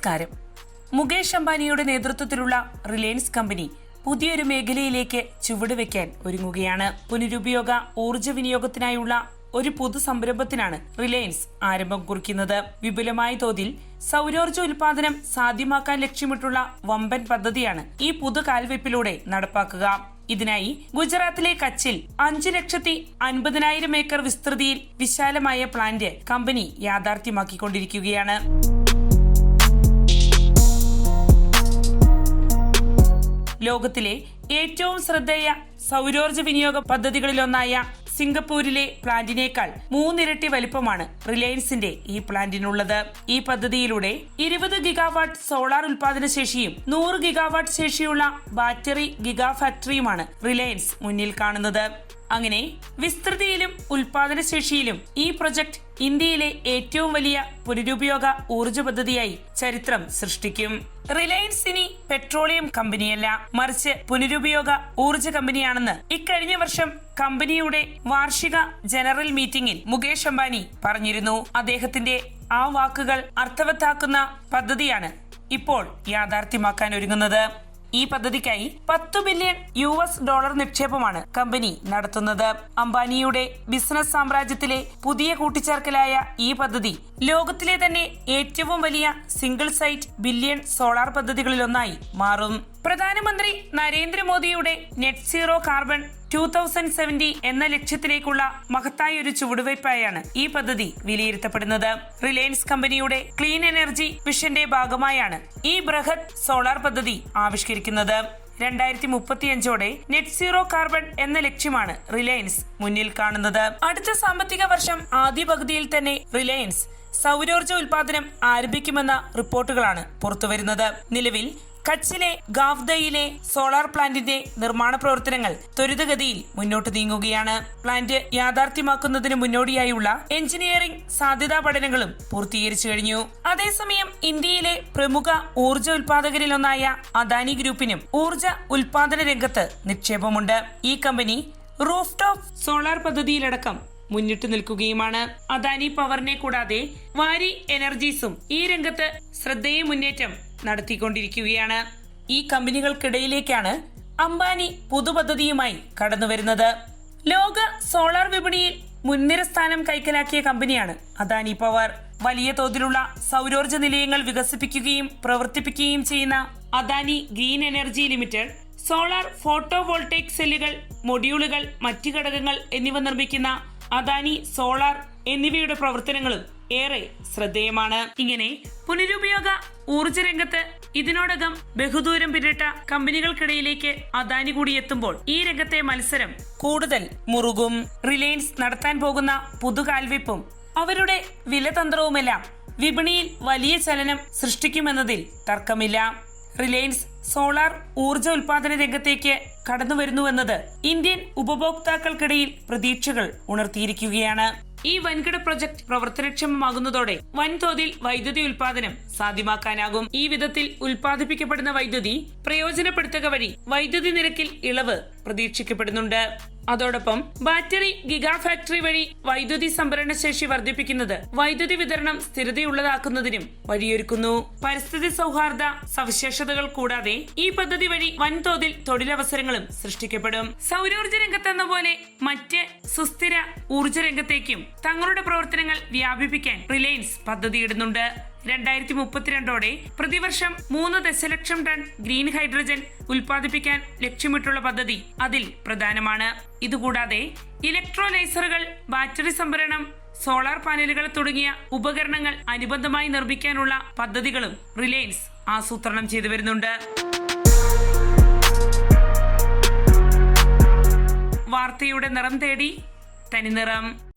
നമസ്കാരം. മുകേഷ് അംബാനിയുടെ നേതൃത്വത്തിലുള്ള റിലയൻസ് കമ്പനി പുതിയൊരു മേഖലയിലേക്ക് ചുവടുവെക്കാൻ ഒരുങ്ങുകയാണ്. പുനരുപയോഗ ഊർജ വിനിയോഗത്തിനായുള്ള ഒരു പൊതു സംരംഭത്തിനാണ് റിലയൻസ് ആരംഭം കുറിക്കുന്നത്. വിപുലമായ തോതിൽ സൗരോർജ ഉൽപാദനം സാധ്യമാക്കാൻ ലക്ഷ്യമിട്ടുള്ള വമ്പൻ പദ്ധതിയാണ് ഈ പുതു കാൽവെപ്പിലൂടെ നടപ്പാക്കുക. ഇതിനായി ഗുജറാത്തിലെ കച്ചിൽ അഞ്ചു ലക്ഷത്തി അൻപതിനായിരം ഏക്കർ വിസ്തൃതിയിൽ വിശാലമായ പ്ലാന്റ് കമ്പനി യാഥാർത്ഥ്യമാക്കിക്കൊണ്ടിരിക്കുകയാണ്. ലോകത്തിലെ ഏറ്റവും ശ്രദ്ധേയ സൗരോർജ വിനിയോഗ പദ്ധതികളിലൊന്നായ സിംഗപ്പൂരിലെ പ്ലാന്റിനേക്കാൾ മൂന്നിരട്ടി വലിപ്പമാണ് റിലയൻസിന്റെ ഈ പ്ലാന്റിനുള്ളത്. ഈ പദ്ധതിയിലൂടെ ഇരുപത് ഗിഗാവാട്ട് സോളാർ ഉൽപാദന ശേഷിയും നൂറ് ഗിഗാവാട്ട് ശേഷിയുള്ള ബാറ്ററി ഗിഗാ ഫാക്ടറിയുമാണ് റിലയൻസ് മുന്നിൽ കാണുന്നത്. അങ്ങനെ വിസ്തൃതിയിലും ഉൽപാദനശേഷിയിലും ഈ പ്രൊജക്ട് ഇന്ത്യയിലെ ഏറ്റവും വലിയ പുനരുപയോഗ ഊർജ പദ്ധതിയായി ചരിത്രം സൃഷ്ടിക്കും. റിലയൻസ് ഇനി പെട്രോളിയം കമ്പനിയല്ല. മറിച്ച് പുനരുപയോഗ ഊർജ കമ്പനിയാണെന്ന് ഇക്കഴിഞ്ഞ വർഷം കമ്പനിയുടെ വാർഷിക ജനറൽ മീറ്റിംഗിൽ മുകേഷ് അംബാനി പറഞ്ഞിരുന്നു. അദ്ദേഹത്തിന്റെ ആ വാക്കുകൾ അർത്ഥവത്താക്കുന്ന പദ്ധതിയാണ് ഇപ്പോൾ യാഥാർത്ഥ്യമാക്കാൻ ഒരുങ്ങുന്നത്. ഈ പദ്ധതിക്കായി പത്തു ബില്യൺ യു എസ് ഡോളർ നിക്ഷേപമാണ് കമ്പനി നടത്തുന്നത്. അംബാനിയുടെ ബിസിനസ് സാമ്രാജ്യത്തിലെ പുതിയ കൂട്ടിച്ചേർക്കലായ ഈ പദ്ധതി ലോകത്തിലെ തന്നെ ഏറ്റവും വലിയ സിംഗിൾ സൈറ്റ് ബില്യൺ സോളാർ പദ്ധതികളിലൊന്നായി മാറും. പ്രധാനമന്ത്രി നരേന്ദ്രമോദിയുടെ net zero carbon two thousand seventy എന്ന ലക്ഷ്യത്തിലേക്കുള്ള മഹത്തായ ഒരു ചുവടുവയ്പായാണ് ഈ പദ്ധതി വിലയിരുത്തപ്പെടുന്നത്. റിലയൻസ് കമ്പനിയുടെ ക്ലീൻ എനർജി മിഷന്റെ ഭാഗമായാണ് ഈ ബൃഹത് സോളാർ പദ്ധതി ആവിഷ്കരിക്കുന്നത്. രണ്ടായിരത്തി മുപ്പത്തിയഞ്ചോടെ നെറ്റ് സീറോ കാർബൺ എന്ന ലക്ഷ്യമാണ് റിലയൻസ് മുന്നിൽ കാണുന്നത്. അടുത്ത സാമ്പത്തിക വർഷം ആദ്യ പകുതിയിൽ തന്നെ റിലയൻസ് സൗരോർജ ഉൽപാദനം ആരംഭിക്കുമെന്ന റിപ്പോർട്ടുകളാണ് പുറത്തുവരുന്നത്. നിലവിൽ കച്ചിലെ ഗാവ്ദയിലെ സോളാർ പ്ലാന്റിന്റെ നിർമ്മാണ പ്രവർത്തനങ്ങൾ ത്വരിതഗതിയിൽ മുന്നോട്ട് നീങ്ങുകയാണ്. പ്ലാന്റ് യാഥാർത്ഥ്യമാക്കുന്നതിന് മുന്നോടിയായുള്ള എഞ്ചിനീയറിംഗ് സാധ്യതാ പഠനങ്ങളും പൂർത്തീകരിച്ചു കഴിഞ്ഞു. അതേസമയം ഇന്ത്യയിലെ പ്രമുഖ ഊർജ ഉൽപാദകരിലൊന്നായ അദാനി ഗ്രൂപ്പിനും ഊർജ ഉൽപാദന രംഗത്ത് നിക്ഷേപമുണ്ട്. ഈ കമ്പനി റൂഫ് ടോപ്പ് സോളാർ പദ്ധതിയിലടക്കം മുന്നിട്ട് നിൽക്കുകയുമാണ്. അദാനി പവറിനെ കൂടാതെ വാരി എനർജീസും ഈ രംഗത്ത് ശ്രദ്ധേയ മുന്നേറ്റം നടത്തിക്കൊണ്ടിരിക്കുകയാണ്. ഈ കമ്പനികൾക്കിടയിലേക്കാണ് അംബാനി പുതുപദ്ധതിയുമായി കടന്നുവരുന്നത്. ലോക സോളാർ വിപണിയിൽ മുൻനിര സ്ഥാനം കൈക്കലാക്കിയ കമ്പനിയാണ് അദാനി പവർ. വലിയ തോതിലുള്ള സൗരോർജ നിലയങ്ങൾ വികസിപ്പിക്കുകയും പ്രവർത്തിപ്പിക്കുകയും ചെയ്യുന്ന Adani green energy limited solar photo voltaic സെല്ലുകൾ മൊഡ്യൂളുകൾ മറ്റ് ഘടകങ്ങൾ എന്നിവ നിർമ്മിക്കുന്ന അദാനി സോളാർ എന്നിവയുടെ പ്രവർത്തനങ്ങളും ഏറെ ശ്രദ്ധേയമാണ്. ഇങ്ങനെ പുനരുപയോഗ ഊർജ രംഗത്ത് ഇതിനോടകം ബഹുദൂരം പിന്നിട്ട കമ്പനികൾക്കിടയിലേക്ക് അദാനി കൂടി എത്തുമ്പോൾ ഈ രംഗത്തെ മത്സരം കൂടുതൽ മുറുകും. റിലയൻസ് നടത്താൻ പോകുന്ന പുതുകാൽവെപ്പും അവരുടെ വിലതന്ത്രവുമെല്ലാം വിപണിയിൽ വലിയ ചലനം സൃഷ്ടിക്കുമെന്നതിൽ തർക്കമില്ല. റിലയൻസ് സോളാർ ഊർജ ഉൽപാദന രംഗത്തേക്ക് കടന്നുവരുന്നുവെന്നത് ഇന്ത്യൻ ഉപഭോക്താക്കൾക്കിടയിൽ പ്രതീക്ഷകൾ ഉണർത്തിയിരിക്കുകയാണ്. ഈ വൻകിട പ്രൊജക്ട് പ്രവർത്തനക്ഷമമാകുന്നതോടെ വൻതോതിൽ വൈദ്യുതി ഉൽപാദനം സാധ്യമാക്കാനാകും. ഈ വിധത്തിൽ ഉൽപ്പാദിപ്പിക്കപ്പെടുന്ന വൈദ്യുതി പ്രയോജനപ്പെടുത്തുക വഴി വൈദ്യുതി നിരക്കിൽ ഇളവ് പ്രതീക്ഷിക്കപ്പെടുന്നുണ്ട്. അതോടൊപ്പം ബാറ്ററി ഗിഗാ ഫാക്ടറി വഴി വൈദ്യുതി സംഭരണ ശേഷി വർദ്ധിപ്പിക്കുന്നത് വൈദ്യുതി വിതരണം സ്ഥിരതയുള്ളതാക്കുന്നതിനും വഴിയൊരുക്കുന്നു. പരിസ്ഥിതി സൗഹാർദ്ദ സവിശേഷതകൾ കൂടാതെ ഈ പദ്ധതി വഴി വൻതോതിൽ തൊഴിലവസരങ്ങളും സൃഷ്ടിക്കപ്പെടും. സൗരോർജ രംഗത്തെന്ന പോലെ മറ്റ് സുസ്ഥിര ഊർജ രംഗത്തേക്കും തങ്ങളുടെ പ്രവർത്തനങ്ങൾ വ്യാപിപ്പിക്കാൻ റിലയൻസ് പദ്ധതിയിടുന്നുണ്ട്. രണ്ടായിരത്തി മുപ്പത്തിരണ്ടോടെ പ്രതിവർഷം മൂന്ന് ദശലക്ഷം ടൺ ഗ്രീൻ ഹൈഡ്രജൻ ഉൽപ്പാദിപ്പിക്കാൻ ലക്ഷ്യമിട്ടുള്ള പദ്ധതി അതിൽ പ്രധാനമാണ്. ഇതുകൂടാതെ ഇലക്ട്രോലൈസറുകൾ ബാറ്ററി സംഭരണം സോളാർ പാനലുകൾ തുടങ്ങിയ ഉപകരണങ്ങൾ അനുബന്ധമായി നിർമ്മിക്കാനുള്ള പദ്ധതികളും റിലയൻസ് ആസൂത്രണം ചെയ്തു വരുന്നുണ്ട്. വാർത്തയുടെ നിറം തേടി തനിനിറം.